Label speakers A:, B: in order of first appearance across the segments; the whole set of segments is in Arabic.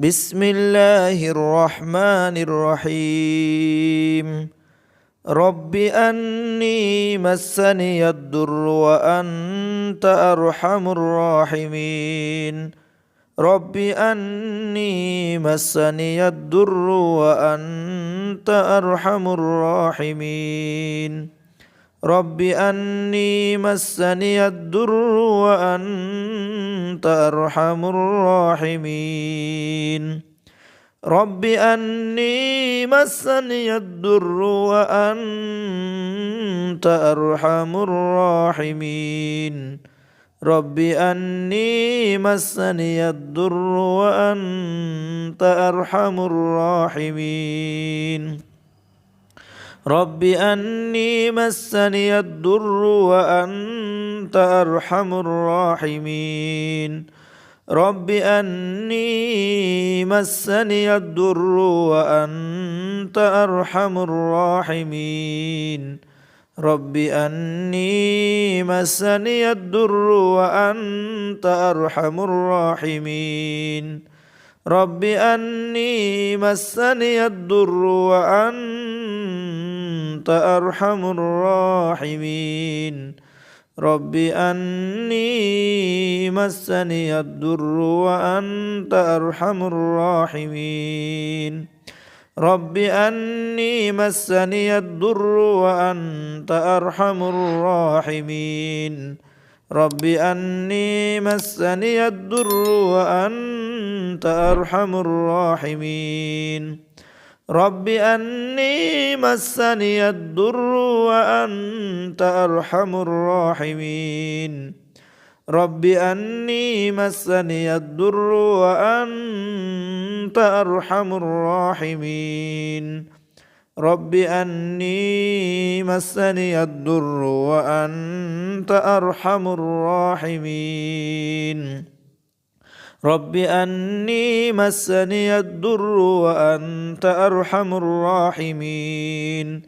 A: بسم الله الرحمن الرحيم. رب أني مسني الضر وأنت أرحم الراحمين. رب أني مسني الضر وأنت أرحم الراحمين. رب أني مسني الضر وأنت أرحم الراحمين رب أني مسني الضر وأنت أرحم الراحمين رب أني مسني الضر وأنت أرحم الراحمين رب أني مسني الضر وأنت أرحم الراحمين رب أني مسني الضر وأنت أرحم الراحمين رب أني مسني الضر وأنت أرحم الراحمين رب أني مسني الضر وأنت أرحم الراحمين. رب أني مسني الضر وأنت أرحم الراحمين. رب أني مسني الضر وأنت أرحم الراحمين. رب أني مسني الضر وأنت أرحم الراحمين. رب أني مسني الضر وأنت أرحم الراحمين رب أني مسني الضر وأنت أرحم الراحمين رب أني مسني الضر وأنت أرحم الراحمين رب أني مسني الضر وأنت أرحم الراحمين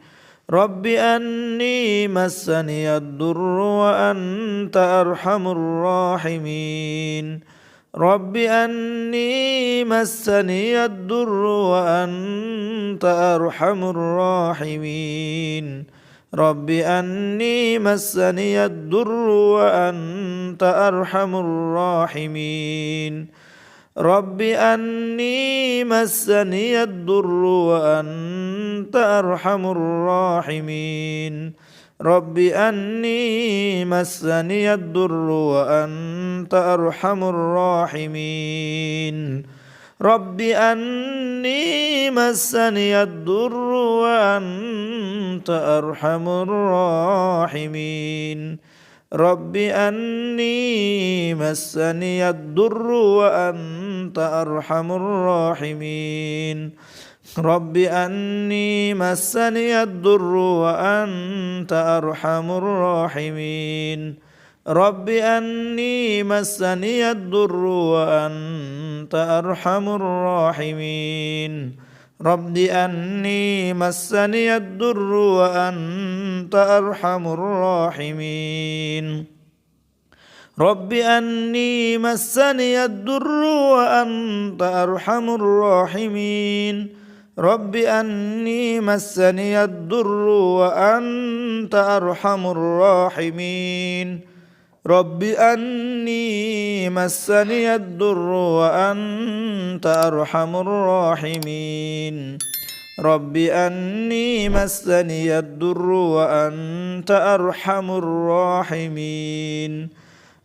A: رب أني مسني الضر وأنت أرحم الراحمين رب أني مسني الضر وأنت أرحم الراحمين رب أني مسني الضر وأنت أرحم الراحمين رب أني مسني الضر وأنت أرحم الراحمين رب أني مسني الضر وأنت أرحم الراحمين رب أني مسني الضر وأنت أرحم الراحمين رب أني مسني الضر وأنت أرحم الراحمين رب أني مسني الضر وأنت أرحم الراحمين رب أني مسني الضر وأنت أرحم الراحمين رب أني مسني الضر وأنت أرحم الراحمين رب أني مسني الضر وأنت أرحم الراحمين رب أني مسني الضر وأنت أرحم الراحمين رب أني مسني الضر وأنت أرحم الراحمين رب أني مسني الضر وأنت أرحم الراحمين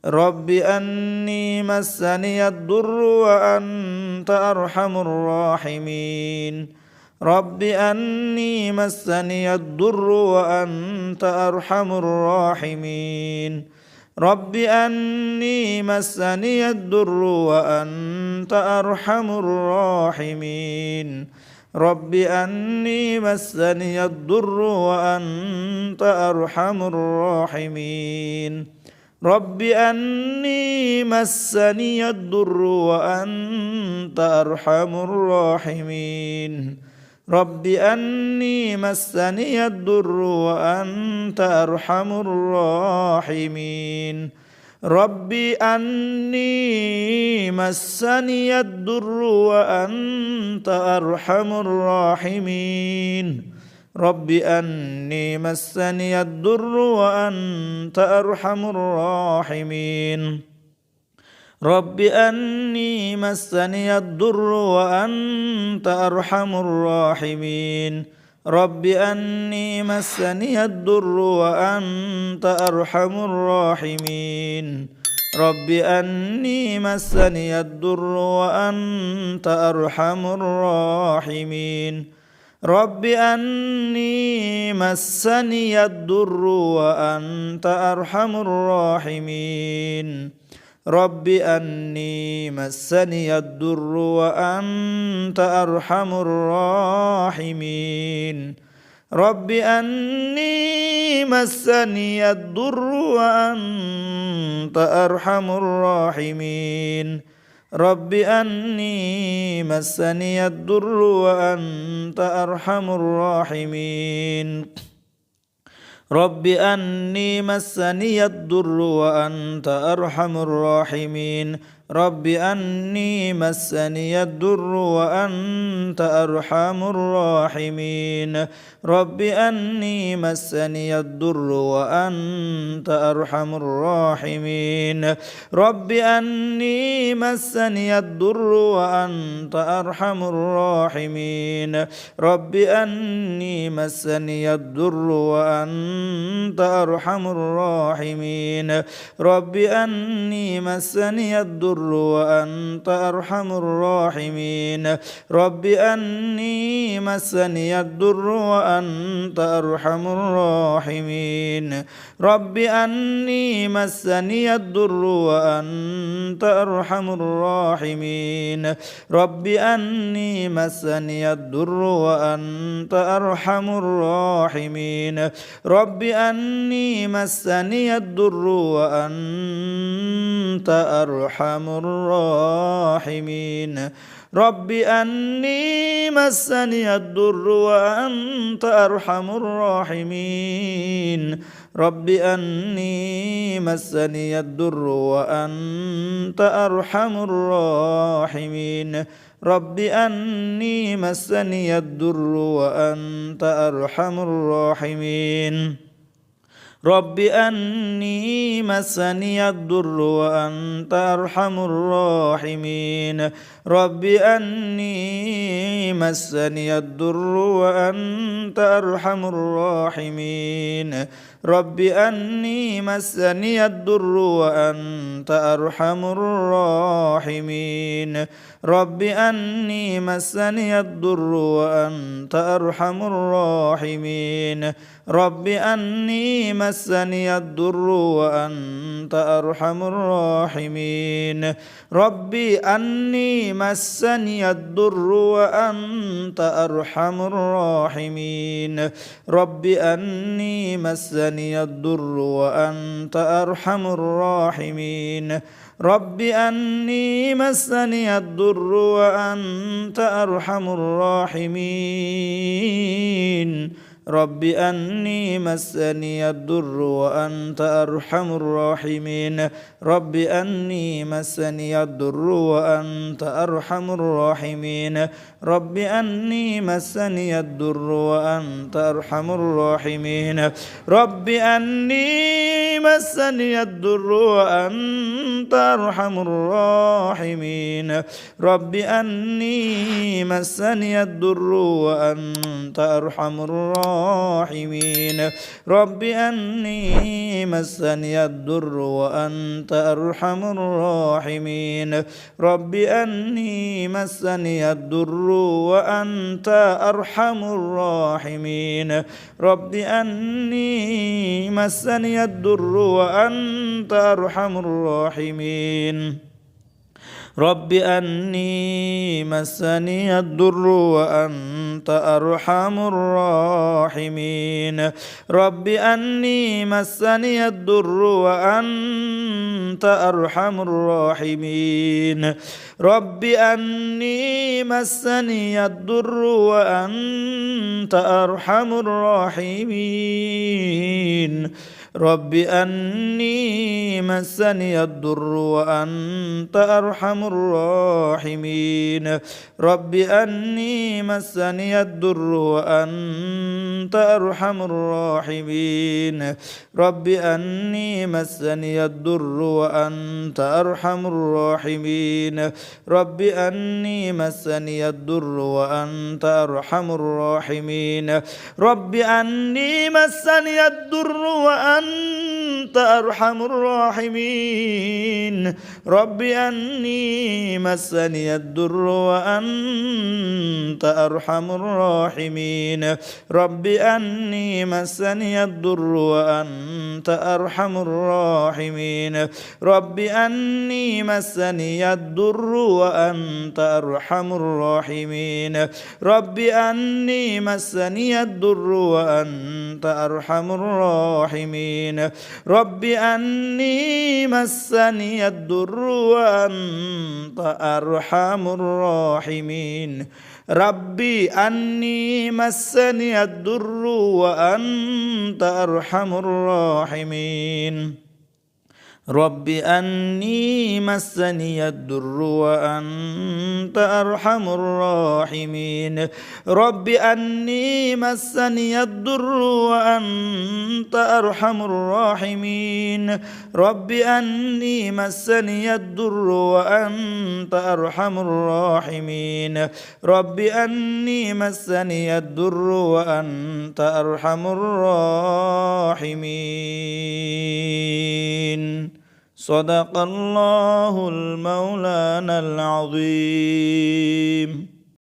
A: رب أني مسني الضر وأنت أرحم الراحمين رب أني مسني الضر وأنت أرحم الراحمين رب أني مسني الضر وأنت أرحم الراحمين رب أني مسني الضر وأنت أرحم الراحمين رب أني مسني الضر وأنت أرحم الراحمين رب أني مسني الضر وأنت أرحم الراحمين رب أني مسني الضر وأنت أرحم الراحمين رب أني مسني الضر وأنت أرحم الراحمين رب أني مسني الضر وأنت أرحم الراحمين رب أني مسني الضر وأنت أرحم الراحمين رب أني مسني الضر وأنت أرحم الراحمين رب أني مسني الضر وأنت أرحم الراحمين رب أني مسني الضر وأنت أرحم الراحمين رب أني مسني الضر وأنت أرحم الراحمين رب أني مسني الضر وأنت أرحم الراحمين رب أني مسني الضر وأنت أرحم الراحمين رب أني مسني الضر وأنت أرحم الراحمين رب أني مسني الضر وأنت أرحم الراحمين رب أني مسني الضر وأنت أرحم الراحمين رب أني مسني الضر وأنت أرحم الراحمين رب أني مسني الضر وأنت أرحم الراحمين. رب أني مسني الضر وأنت أرحم الراحمين. رب أني مسني الضر وأنت أرحم الراحمين. رب أني مسني الضر وأنت أرحم الراحمين. رب أني مسني الضر وأنت أرحم الراحمين. رب أني مسني الضر وأنت أرحم الراحمين. رب أني مسني الضر وأنت أرحم الراحمين. رب أني مسني الضر وأنت أرحم الراحمين. رب أني مسني الضر وأنت أرحم الراحمين. رب أني مسني الضر وأنت أرحم الراحمين. رب أني مسني الضر وأنت أرحم الراحمين رب أني مسني الضر وأنت أرحم الراحمين رب أني مسني الضر وأنت أرحم الراحمين رب أني مسني الضر وأنت أرحم الراحمين رب أني مسني الضر وأنت أرحم الراحمين. رب أني مسني الضر وأنت أرحم الراحمين. رب أني مسني الضر وأنت أرحم الراحمين رب أني مسني الضر وأنت أرحم الراحمين رب أني مسني الضر وأنت أرحم الراحمين رب أني مسني الضر وأنت أرحم الراحمين. رب أني مسني الضر وأنت أرحم الراحمين. رب أني مسني الضر وأنت أرحم الراحمين. رب أني مسني الضر وأنت أرحم الراحمين. رب أني مسني الضر وأنت أرحم الراحمين. رب أني مسني الضر وأنت أرحم الراحمين. رب أني مسني الضر وأنت أرحم الراحمين. رب أني مسني الضر وأنت أرحم الراحمين. رب أني مسني الضر وأنت أرحم الراحمين رب أني مسني الضر وأنت أرحم الراحمين رب أني مسني الضر وأنت أرحم الراحمين رب أني مسني الضر وأنت أرحم الراحمين رب أني مسني الضر وأنت أن أنت أرحم الراحمين. رب أني مسني الدر وأنت أرحم الراحمين. رب أني مسني الدر وأنت أرحم الراحمين. رب أني مسني الدر وأنت أرحم الراحمين. رب أني مسني الدر وأنت أرحم الراحمين. رب أني مسني الضر وأنت أرحم الراحمين ربي أني مسني الضر وأنت أرحم الراحمين رب أني مسني الدر وأنت أرحم الراحمين رب أني مسني الدر وأنت أرحم الراحمين رب أني مسني الدر وأنت أرحم الراحمين رب أني مسني الدر وأنت أرحم الراحمين صدق الله المولانا العظيم.